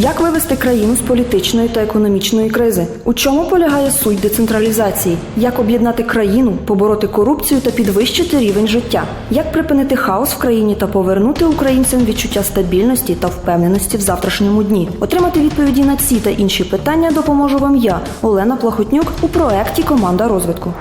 Як вивести країну з політичної та економічної кризи? У чому полягає суть децентралізації? Як об'єднати країну, побороти корупцію та підвищити рівень життя? Як припинити хаос в країні та повернути українцям відчуття стабільності та впевненості в завтрашньому дні? Отримати відповіді на ці та інші питання допоможу вам я, Олена Плахотнюк, у проекті Команда розвитку.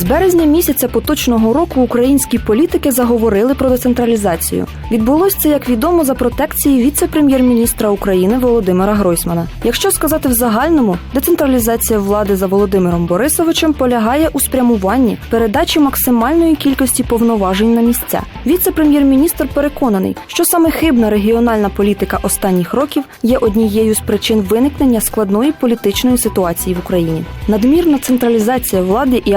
З березня місяця поточного року українські політики заговорили про децентралізацію. Відбулось це, як відомо, за протекції віце-прем'єр-міністра України Володимира Гройсмана. Якщо сказати в загальному, децентралізація влади за Володимиром Борисовичем полягає у спрямуванні передачі максимальної кількості повноважень на місця. Віце-прем'єр-міністр переконаний, що саме хибна регіональна політика останніх років є однією з причин виникнення складної політичної ситуації в Україні. Надмірна централізація влади і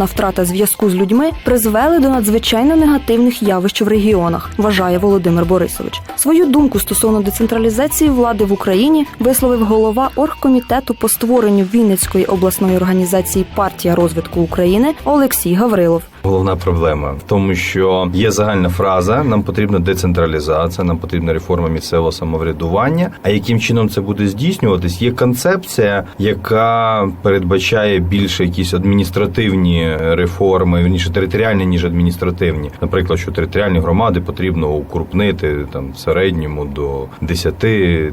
абсолютна втрата зв'язку з людьми призвели до надзвичайно негативних явищ в регіонах, вважає Володимир Борисович. Свою думку стосовно децентралізації влади в Україні висловив голова оргкомітету по створенню Вінницької обласної організації Партія розвитку України Олексій Гаврилов. Головна проблема в тому, що є загальна фраза: нам потрібна децентралізація, нам потрібна реформа місцевого самоврядування. А яким чином це буде здійснюватись? Є концепція, яка передбачає більше якісь адміністративні реформи, вірніше територіальні ніж адміністративні. Наприклад, що територіальні громади потрібно укрупнити там в середньому до 10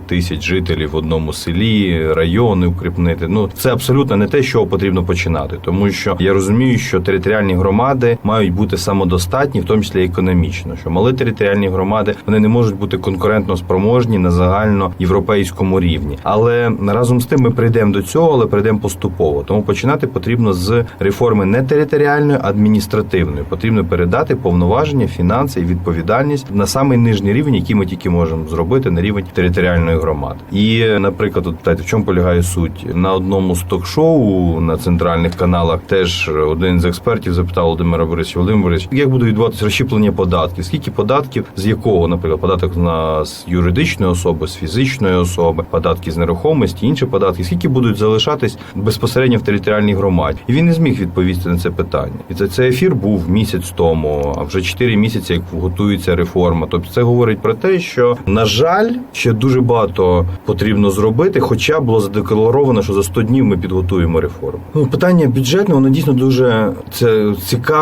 тисяч жителів в одному селі, райони укріпнити. Ну це абсолютно не те, чого потрібно починати, тому що я розумію, що територіальні громади мають бути самодостатні, в тому числі економічно. Що мали територіальні громади вони не можуть бути конкурентно спроможні на загальноєвропейському рівні. Але разом з тим ми прийдемо до цього, але прийдемо поступово. Тому починати потрібно з реформи не територіальної, а адміністративної. Потрібно передати повноваження, фінанси і відповідальність на самий нижній рівень, який ми тільки можемо зробити на рівень територіальної громади. І, наприклад, от питаєте, в чому полягає суть на одному з ток-шоу на центральних каналах. Теж один з експертів запитав Володимира Борисовича Володимир Борисович, як буде відбуватися розщеплення податків? Скільки податків з якого, наприклад, податок на з юридичної особи, з фізичної особи, податки з нерухомості, інші податки, скільки будуть залишатись безпосередньо в територіальній громаді? І він не зміг відповісти на це питання. І це цей ефір був місяць тому, а вже 4 місяці, як готується реформа. Тобто, це говорить про те, що на жаль, ще дуже багато потрібно зробити, хоча було задекларовано, що за 100 днів ми підготуємо реформу. Ну питання бюджетне, воно дійсно дуже це цікаве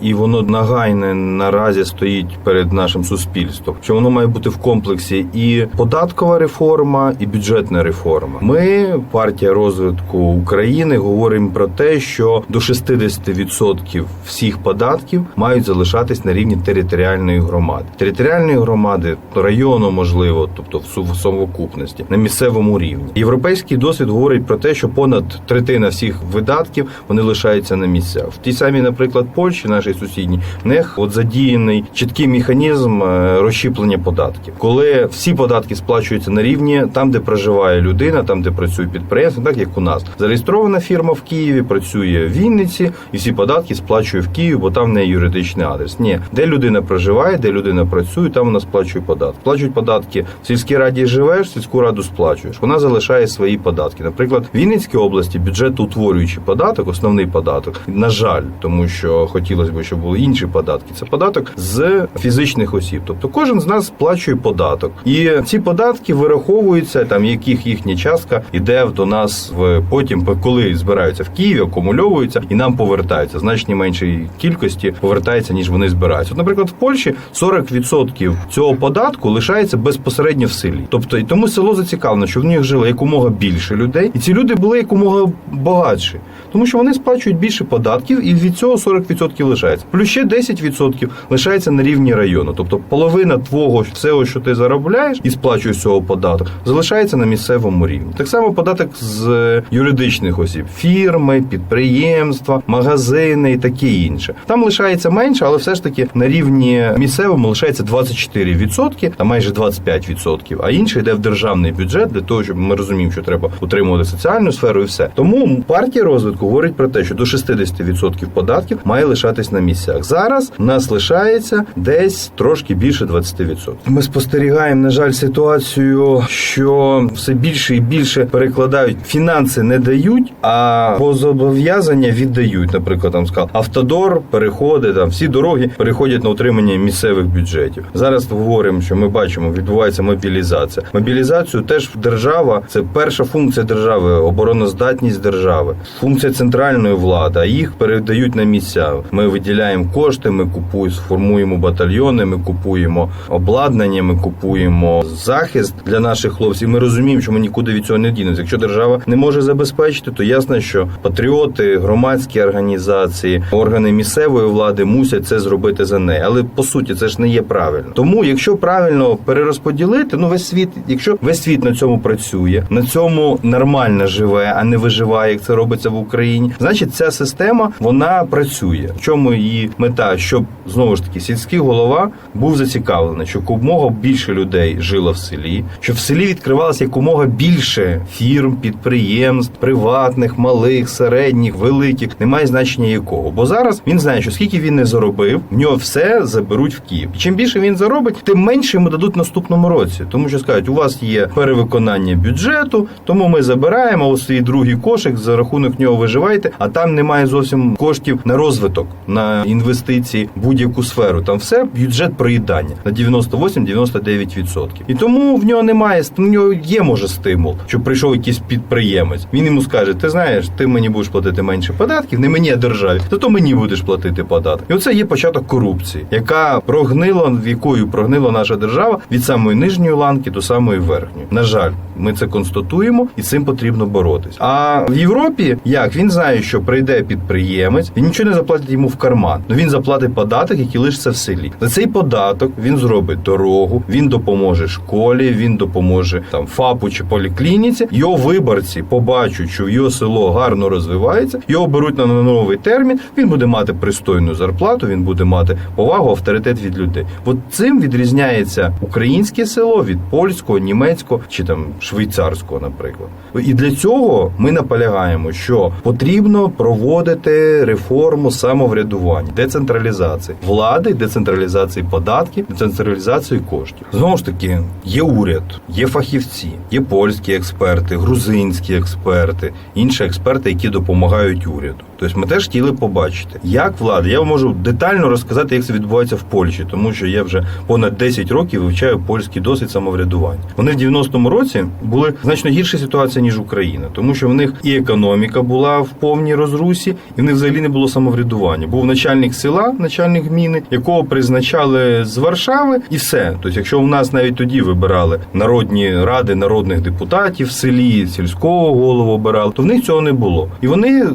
і воно нагайне наразі стоїть перед нашим суспільством. Що воно має бути в комплексі і податкова реформа, і бюджетна реформа. Ми, партія розвитку України, говоримо про те, що до 60% всіх податків мають залишатись на рівні територіальної громади, територіальної громади, району, можливо, тобто в совокупності на місцевому рівні. Європейський досвід говорить про те, що понад третина всіх видатків вони лишаються на місцях. В тій самій, наприклад, Польщі, нашій сусідній, в них от задіяний чіткий механізм е, розщіплення податків, коли всі податки сплачуються на рівні там, де проживає людина, там де працює підприємство, так як у нас зареєстрована фірма в Києві, працює в Вінниці, і всі податки сплачує в Київ, бо там в неї юридичний адрес. Ні, де людина проживає, де людина працює, там вона сплачує податки. Сплачують податки в сільській раді живеш, сільську раду сплачуєш. Вона залишає свої податки. Наприклад, в Вінницькій області бюджетоутворюючий податок, основний податок, на жаль, тому що хотілося б, щоб були інші податки. Це податок з фізичних осіб. Тобто кожен з нас сплачує податок, і ці податки вираховуються, там яких їхня частка іде до нас в потім, коли збираються в Києві, акумульовуються і нам повертаються. Значно меншій кількості повертається, ніж вони збираються. От, наприклад, в Польщі 40% цього податку лишається безпосередньо в селі. Тобто, і тому село зацікавлено, що в них жило якомога більше людей, і ці люди були якомога багатші, тому що вони сплачують більше податків, і від цього 40% лишається. Плюс ще 10% лишається на рівні району. Тобто половина твого всього, що ти заробляєш і сплачуєш цього податок, залишається на місцевому рівні. Так само податок з е, юридичних осіб, фірми, підприємства, магазини і таке інше. Там лишається менше, але все ж таки на рівні місцевому лишається 24%, а майже 25%, а інше йде в державний бюджет для того, щоб ми розуміємо, що треба утримувати соціальну сферу і все. Тому партія розвитку говорить про те, що до 60% податків має лишатись на місцях. Зараз нас лишається десь трошки більше 20%. Ми спостерігаємо, на жаль, ситуацію, що все більше і більше перекладають фінанси не дають, а по зобов'язання віддають. Наприклад, там сказав, автодор переходить там всі дороги переходять на утримання місцевих бюджетів. Зараз говоримо, що ми бачимо, відбувається мобілізація. Мобілізацію теж держава це перша функція держави, обороноздатність держави, функція центральної влади. А їх передають на місця. Ми виділяємо кошти, ми купуємо, формуємо батальйони, ми купуємо обладнання, ми купуємо захист для наших хлопців. Ми розуміємо, що ми нікуди від цього не дінемося. Якщо держава не може забезпечити, то ясно, що патріоти, громадські організації, органи місцевої влади мусять це зробити за неї. Але по суті, це ж не є правильно. Тому, якщо правильно перерозподілити, ну весь світ, якщо весь світ на цьому працює, на цьому нормально живе, а не виживає, як це робиться в Україні, значить ця система вона працює. В чому її мета? Щоб знову ж таки сільський голова був зацікавлений, щоб якомога більше людей жило в селі, щоб в селі відкривалося якомога більше фірм, підприємств, приватних, малих, середніх, великих, немає значення якого. Бо зараз він знає, що скільки він не заробив, в нього все заберуть в Київ. І чим більше він заробить, тим менше йому дадуть в наступному році. Тому що скажуть, у вас є перевиконання бюджету, тому ми забираємо ось свій другий кошик, за рахунок нього виживаєте, а там немає зовсім коштів на розвиток, на інвестиції в будь-яку сферу. Там все бюджет проїдання на 98-99%. І тому в нього немає в нього є може стимул, щоб прийшов якийсь підприємець. Він йому скаже: Ти знаєш, ти мені будеш платити менше податків, не мені, а державі, зато мені будеш платити податки. І оце є початок корупції, яка прогнила, в якою прогнила наша держава від самої нижньої ланки до самої верхньої. На жаль, ми це констатуємо, і цим потрібно боротись. А в Європі як він знає, що прийде підприємець і нічого не заплатить йому в карман. Ну він заплатить податок, який лишиться в селі. За цей податок він зробить дорогу, він допоможе школі, він допоможе там ФАПу чи поліклініці. Його виборці побачать, що його село гарно розвивається, його беруть на новий термін. Він буде мати пристойну зарплату, він буде мати повагу, авторитет від людей. От цим відрізняється українське село від польського, німецького чи там швейцарського, наприклад. І для цього ми наполягаємо, що потрібно проводити реформу самоврядування, децентралізації влади, децентралізації податків, децентралізації коштів. Знову ж таки, є уряд, є фахівці, є польські експерти, грузинські експерти, інші експерти, які допомагають уряду. Тобто ми теж хотіли побачити, як влада. Я можу детально розказати, як це відбувається в Польщі, тому що я вже понад 10 років вивчаю польський досвід самоврядування. Вони в 90-му році були значно гірша ситуація ніж Україна, тому що в них і економіка була в повній розрусі, і в них взагалі не було самоврядування. Був начальник села, начальник гміни, якого призначали з Варшави, і все. Тобто, якщо в нас навіть тоді вибирали народні ради народних депутатів в селі, сільського голову обирали, то в них цього не було. І вони,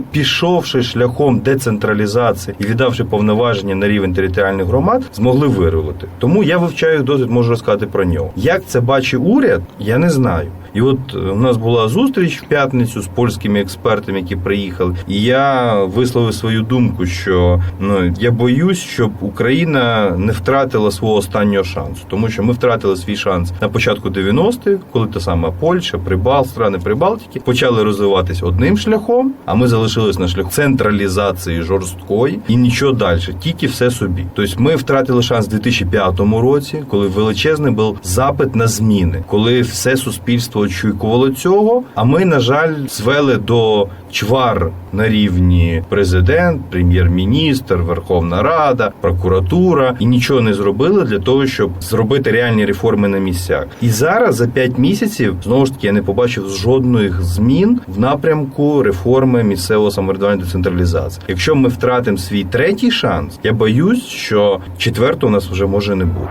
пішовши шляхом децентралізації і віддавши повноваження на рівень територіальних громад, змогли вирулити. Тому я вивчаю досвід, можу розказати про нього. Як це бачить уряд, я не знаю. І от е, у нас була зустріч в п'ятницю з польськими експертами, які приїхали, і я висловив свою думку, що ну я боюсь, щоб Україна не втратила свого останнього шансу, тому що ми втратили свій шанс на початку 90-х, коли та сама Польща, Прибал, страни Прибалтики почали розвиватись одним шляхом, а ми залишились на шляху централізації жорсткої і нічого далі, тільки все собі. Тобто ми втратили шанс в 2005 році, коли величезний був запит на зміни, коли все суспільство очікувало цього. А ми, на жаль, звели до чвар на рівні президент, прем'єр-міністр, Верховна Рада, прокуратура і нічого не зробили для того, щоб зробити реальні реформи на місцях. І зараз за 5 місяців знову ж таки я не побачив жодних змін в напрямку реформи місцевого самоврядування децентралізації. Якщо ми втратимо свій третій шанс, я боюсь, що четвертого у нас вже може не бути.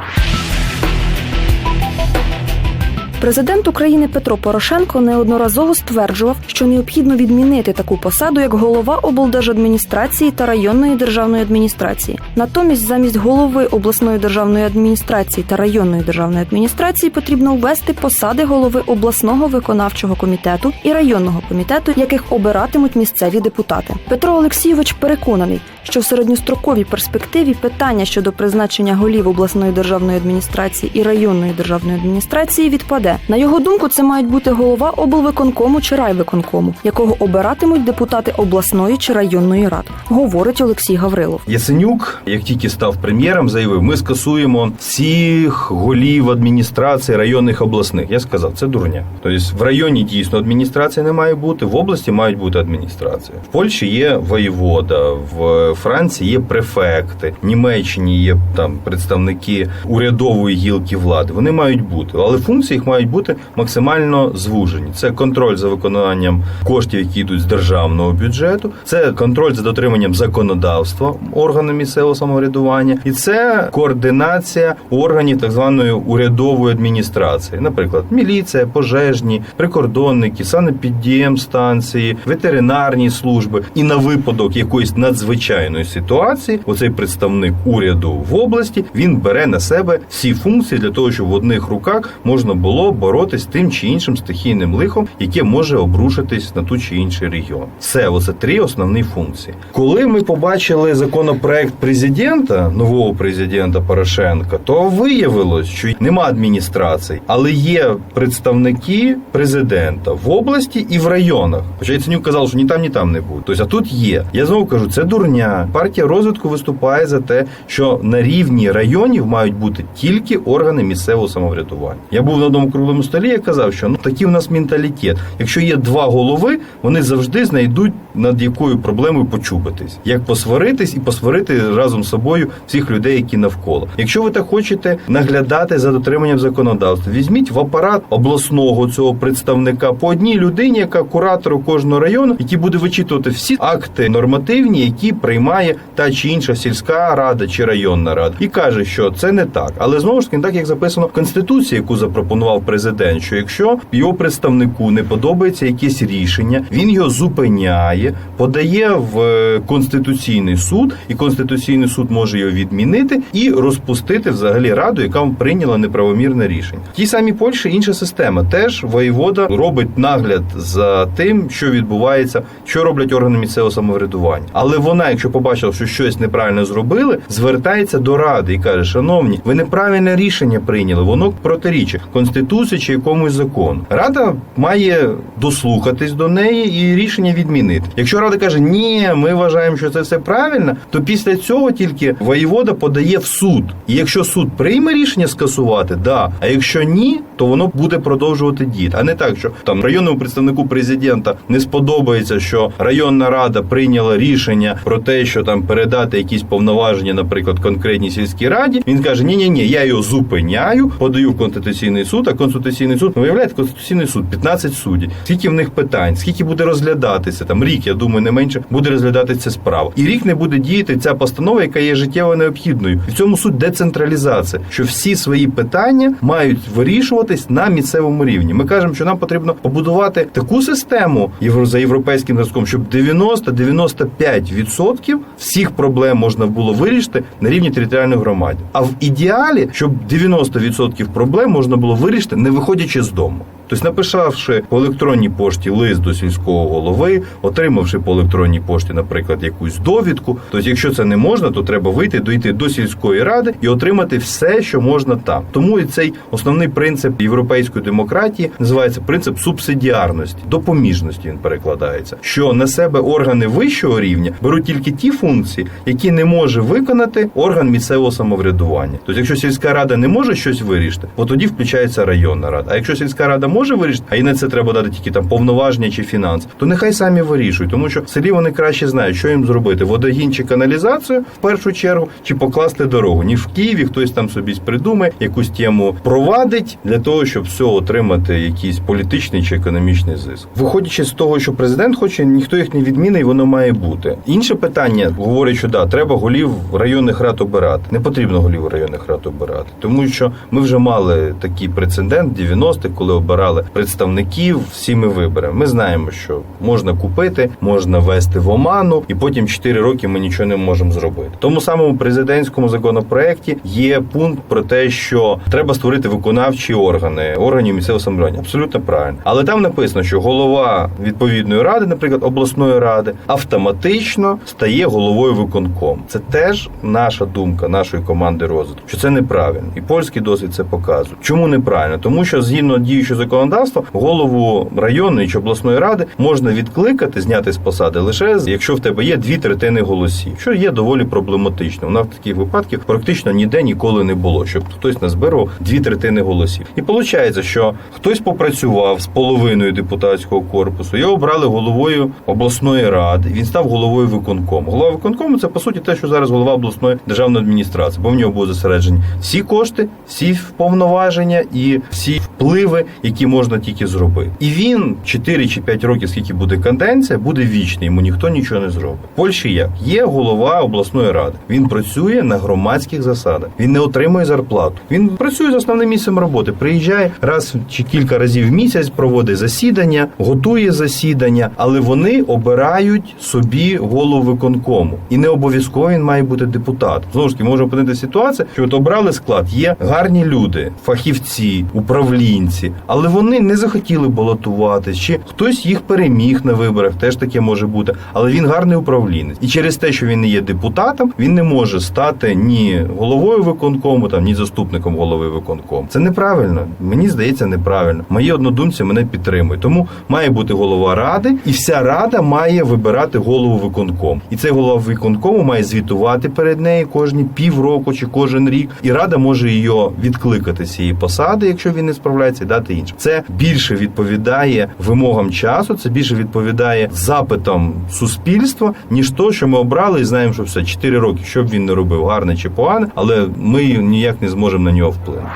Президент України Петро Порошенко неодноразово стверджував, що необхідно відмінити таку посаду як голова облдержадміністрації та районної державної адміністрації. Натомість, замість голови обласної державної адміністрації та районної державної адміністрації потрібно ввести посади голови обласного виконавчого комітету і районного комітету, яких обиратимуть місцеві депутати. Петро Олексійович переконаний, що в середньостроковій перспективі питання щодо призначення голів обласної державної адміністрації і районної державної адміністрації відпаде. На його думку, це мають бути голова облвиконкому чи райвиконкому, якого обиратимуть депутати обласної чи районної ради, говорить Олексій Гаврилов. Яценюк, як тільки став прем'єром, заявив: ми скасуємо всіх голів адміністрації районних обласних. Я сказав, це дурня. Тобто в районі дійсно адміністрації не має бути, в області мають бути адміністрації. В Польщі є воєвода, в Франції є префекти, Німеччині є там представники урядової гілки влади. Вони мають бути, але функції їх мають бути максимально звужені. Це контроль за виконанням коштів, які йдуть з державного бюджету, це контроль за дотриманням законодавства органу місцевого самоврядування, і це координація органів так званої урядової адміністрації, наприклад, міліція, пожежні, прикордонники, санепідємстанції, ветеринарні служби. І на випадок якоїсь надзвичайної ситуації, оцей представник уряду в області він бере на себе всі функції для того, щоб в одних руках можна було боротись з тим чи іншим стихійним лихом, яке може обрушитись на ту чи інший регіон. Все, оце три основні функції. Коли ми побачили законопроект президента, нового президента Порошенка, то виявилось, що нема адміністрації, але є представники президента в області і в районах. Хоча Яценюк казав, що ні там, ні там не буде. Тобто, а тут є. Я знову кажу, це дурня. Партія розвитку виступає за те, що на рівні районів мають бути тільки органи місцевого самоврядування. Я був на одному круглому столі. Я казав, що ну такий в нас менталітет. Якщо є два голови, вони завжди знайдуть над якою проблемою почубитись, як посваритись і посварити разом з собою всіх людей, які навколо. Якщо ви так хочете наглядати за дотриманням законодавства, візьміть в апарат обласного цього представника по одній людині, яка куратору кожного району, який буде вичитувати всі акти нормативні, які приймає та чи інша сільська рада чи районна рада, і каже, що це не так. Але знову ж таки, так як записано в конституції, яку запропонував президент, що якщо його представнику не подобається якесь рішення, він його зупиняє, подає в е, конституційний суд, і конституційний суд може його відмінити і розпустити взагалі раду, яка прийняла неправомірне рішення. В тій самій Польщі інша система. Теж воєвода робить нагляд за тим, що відбувається, що роблять органи місцевого самоврядування. Але вона, якщо побачила, що щось неправильно зробили, звертається до ради і каже: Шановні, ви неправильне рішення прийняли, воно протирічить конституції чи якомусь закону. Рада має дослухатись до неї і рішення відмінити. Якщо рада каже, ні, ми вважаємо, що це все правильно, то після цього тільки воєвода подає в суд. І якщо суд прийме рішення скасувати, да. А якщо ні, то воно буде продовжувати діяти. А не так, що там районному представнику президента не сподобається, що районна рада прийняла рішення про те, що там передати якісь повноваження, наприклад, конкретній сільській раді. Він каже: Ні, ні, ні, я його зупиняю, подаю в конституційний суд. А конституційний суд ну, виявляєте, конституційний суд 15 суддів. Скільки в них питань, скільки буде розглядатися там рік, я думаю, не менше буде розглядатися справа. І рік не буде діяти ця постанова, яка є життєво необхідною. І в цьому суть децентралізація, що всі свої питання мають вирішуватись на місцевому рівні. Ми кажемо, що нам потрібно побудувати таку систему за європейським зразком, щоб 90-95% всіх проблем можна було вирішити на рівні територіальної громади. А в ідеалі, щоб 90% проблем можна було вирішити, не виходячи з дому. Тобто, написавши по електронній пошті лист до сільського голови, отримавши по електронній пошті, наприклад, якусь довідку. Тобто, якщо це не можна, то треба вийти, дойти до сільської ради і отримати все, що можна там. Тому і цей основний принцип європейської демократії називається принцип субсидіарності, допоміжності. Він перекладається, що на себе органи вищого рівня беруть тільки ті функції, які не може виконати орган місцевого самоврядування. Тобто, якщо сільська рада не може щось вирішити, от тоді включається районна рада. А якщо сільська рада може вирішити, а і на це треба дати тільки там повноваження чи фінанс, то нехай самі вирішують, тому що в селі вони краще знають, що їм зробити: водогін чи каналізацію в першу чергу, чи покласти дорогу. Ніж в Києві хтось там собі придумає, якусь тему провадить для того, щоб все отримати якийсь політичний чи економічний зиск. Виходячи з того, що президент хоче, ніхто їх не відмінить, воно має бути. Інше питання говорить, що да, треба голів районних рад обирати. Не потрібно голів районних рад обирати, тому що ми вже мали такий прецедент 90-х, коли обирали обирали представників, всі ми виберемо. Ми знаємо, що можна купити, можна ввести в оману, і потім 4 роки ми нічого не можемо зробити. Тому самому президентському законопроекті є пункт про те, що треба створити виконавчі органи органів місцевого самоврядування. Абсолютно правильно. Але там написано, що голова відповідної ради, наприклад, обласної ради, автоматично стає головою виконком. Це теж наша думка, нашої команди розвитку, що це неправильно, і польський досвід це показує. Чому неправильно? Тому що згідно діючого законодавства, голову районної чи обласної ради можна відкликати, зняти з посади лише якщо в тебе є дві третини голосів, що є доволі проблематично. У нас таких випадків практично ніде ніколи не було, щоб хтось назбирав дві третини голосів. І виходить, що хтось попрацював з половиною депутатського корпусу, його обрали головою обласної ради. Він став головою виконкому. Голова виконкому це по суті те, що зараз голова обласної державної адміністрації, бо в нього будуть зосереджені всі кошти, всі повноваження і всі впливи, які можна тільки зробити. І він 4 чи 5 років, скільки буде каденція, буде вічний. Йому ніхто нічого не зробить. Польщі як є голова обласної ради. Він працює на громадських засадах. Він не отримує зарплату. Він працює з основним місцем роботи. Приїжджає раз чи кілька разів в місяць, проводить засідання, готує засідання, але вони обирають собі голову виконкому. І не обов'язково він має бути депутат. Знову ж таки, може опинити ситуація, що от обрали склад. Є гарні люди, фахівці, управлінці, але вони не захотіли балотуватись, чи хтось їх переміг на виборах. Теж таке може бути. Але він гарний управлінець, і через те, що він не є депутатом, він не може стати ні головою виконкому, там ні заступником голови виконкому. Це неправильно. Мені здається, неправильно. Мої однодумці мене підтримують. Тому має бути голова ради, і вся рада має вибирати голову виконкому. І цей голова виконкому має звітувати перед нею кожні півроку чи кожен рік. І рада може її відкликати з цієї посади, якщо він не справляється, і дати інше. Це більше відповідає вимогам часу, це більше відповідає запитам суспільства, ніж то, що ми обрали і знаємо, що все 4 роки, що б він не робив, гарне чи погане, але ми ніяк не зможемо на нього вплинути.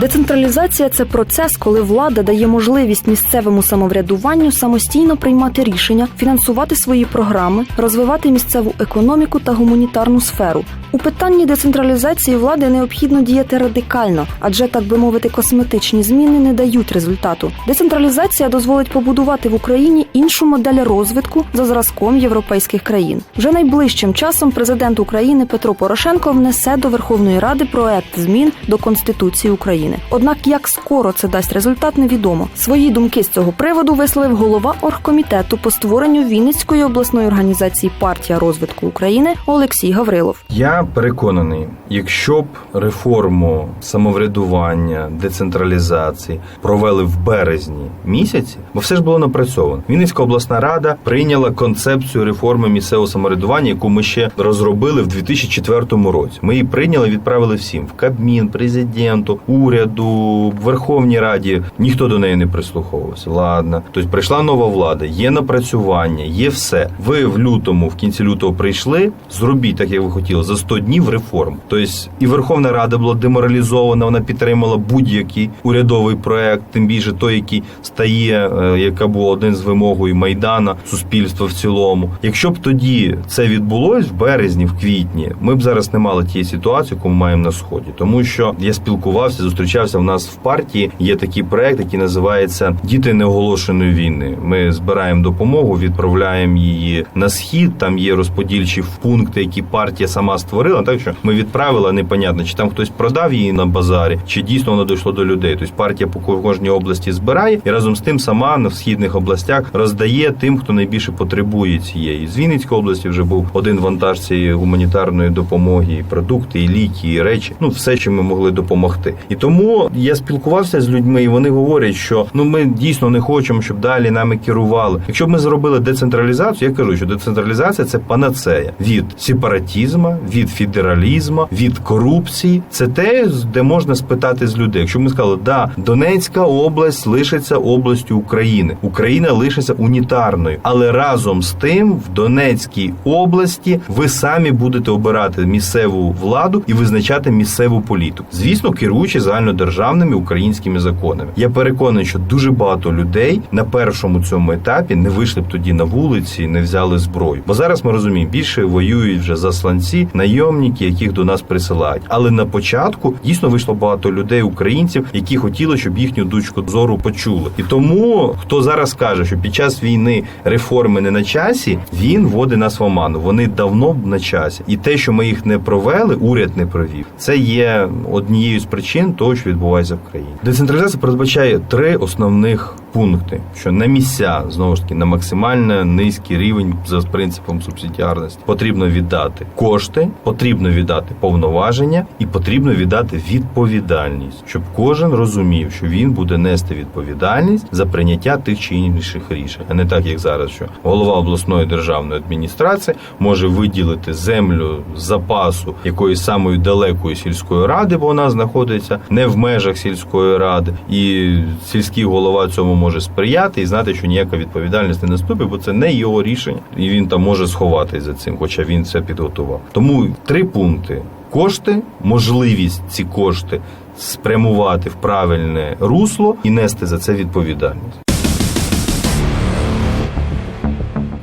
Децентралізація це процес, коли влада дає можливість місцевому самоврядуванню самостійно приймати рішення, фінансувати свої програми, розвивати місцеву економіку та гуманітарну сферу. У питанні децентралізації влади необхідно діяти радикально, адже так би мовити, косметичні зміни не дають результату. Децентралізація дозволить побудувати в Україні іншу модель розвитку за зразком європейських країн. Вже найближчим часом президент України Петро Порошенко внесе до Верховної Ради проект змін до Конституції України. Однак як скоро це дасть результат, невідомо. Свої думки з цього приводу висловив голова оргкомітету по створенню Вінницької обласної організації Партія розвитку України Олексій Гаврилов. Я переконаний, якщо б реформу самоврядування, децентралізації провели в березні місяці, бо все ж було напрацьовано. Вінницька обласна рада прийняла концепцію реформи місцевого самоврядування, яку ми ще розробили в 2004 році. Ми її прийняли, відправили всім в Кабмін, президенту, уряду, Верховній Раді. Ніхто до неї не прислуховувався. Ладно, тобто прийшла нова влада, є напрацювання, є все. Ви в лютому, в кінці лютого прийшли. Зробіть так, як ви хотіли, за 100 днів реформ. Тобто і Верховна Рада була деморалізована. Вона підтримала будь-який урядовий проект, тим більше той, який стає, е, яка була один з вимогою майдана, суспільства в цілому. Якщо б тоді це відбулось в березні, в квітні, ми б зараз не мали тієї ситуації, яку ми маємо на сході, тому що я спілкувався, зустрічався в нас в партії. Є такий проект, який називається Діти неоголошеної війни. Ми збираємо допомогу, відправляємо її на схід. Там є розподільчі пункти, які партія сама створила. Так що ми відправили, непонятно, чи там хтось продав її на базарі, чи дійсно воно дійшло до людей. Тобто партія по кожній області збирає і разом з тим сама на східних областях роздає тим, хто найбільше потребує цієї. З Вінницької області вже був один вантаж цієї гуманітарної допомоги, і продукти, і ліки, і речі. Ну все, чим ми могли допомогти. І тому я спілкувався з людьми, і вони говорять, що ну ми дійсно не хочемо, щоб далі нами керували. Якщо б ми зробили децентралізацію, я кажу, що децентралізація це панацея від сепаратізму, від федералізму, від корупції. Це те, де можна спитати з людей. Якщо ми сказали, да, Донецька область лишиться областю України, Україна лишиться унітарною. Але разом з тим в Донецькій області ви самі будете обирати місцеву владу і визначати місцеву політику. Звісно, керуючи загальнодержавними українськими законами. Я переконаний, що дуже багато людей на першому цьому етапі не вийшли б тоді на вулиці, не взяли зброю. Бо зараз ми розуміємо, більше воюють вже засланці, найомники, яких до нас присилають. Але на початку дійсно вийшло багато людей, українців, які хотіли, щоб їхню точку зору почули. І тому хто зараз каже, що під час війни реформи не на часі, він вводить нас в оману. Вони давно б на часі, і те, що ми їх не провели, уряд не провів. Це є однією з причин того, що відбувається в країні. Децентралізація передбачає три основних пункти: що на місця знову ж таки на максимально низький рівень за принципом субсидіарності потрібно віддати кошти, потрібно віддати повноваження і потрібно віддати відповідальність, щоб кожен розумів, що він буде нести відповідальність за прийняття тих чи інших рішень, а не так як зараз, що голова обласної державної адміністрації може виділити землю запасу якоїсь самої далекої сільської ради, бо вона знаходиться не в межах сільської ради, і сільський голова цьому може сприяти і знати, що ніяка відповідальність не наступить, бо це не його рішення, і він там може сховатись за цим, хоча він це підготував. Тому три пункти: кошти, можливість ці кошти спрямувати в правильне русло і нести за це відповідальність.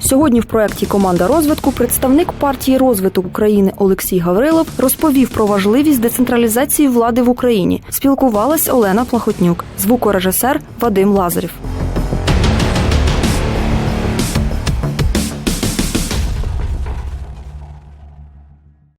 Сьогодні в проєкті Команда розвитку представник партії розвиток України Олексій Гаврилов розповів про важливість децентралізації влади в Україні. Спілкувалась Олена Плахотнюк, звукорежисер Вадим Лазарів.